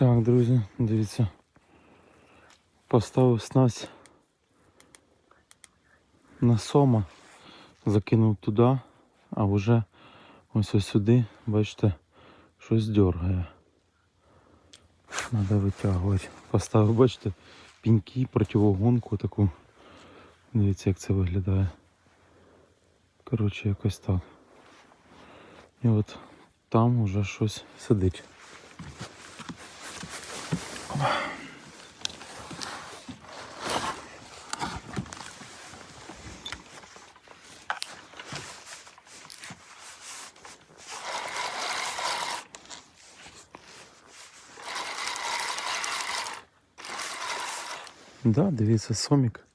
Так, друзі, дивіться. Поставив снасть на сома, закинув туди, а вже ось ось сюди, бачите, щось дергає. Треба витягувати. Поставив, бачите, піньки, противогонку таку. Дивіться, як це виглядає. Коротше, якось так. І от там вже щось сидить. Да, дивіться, сомік.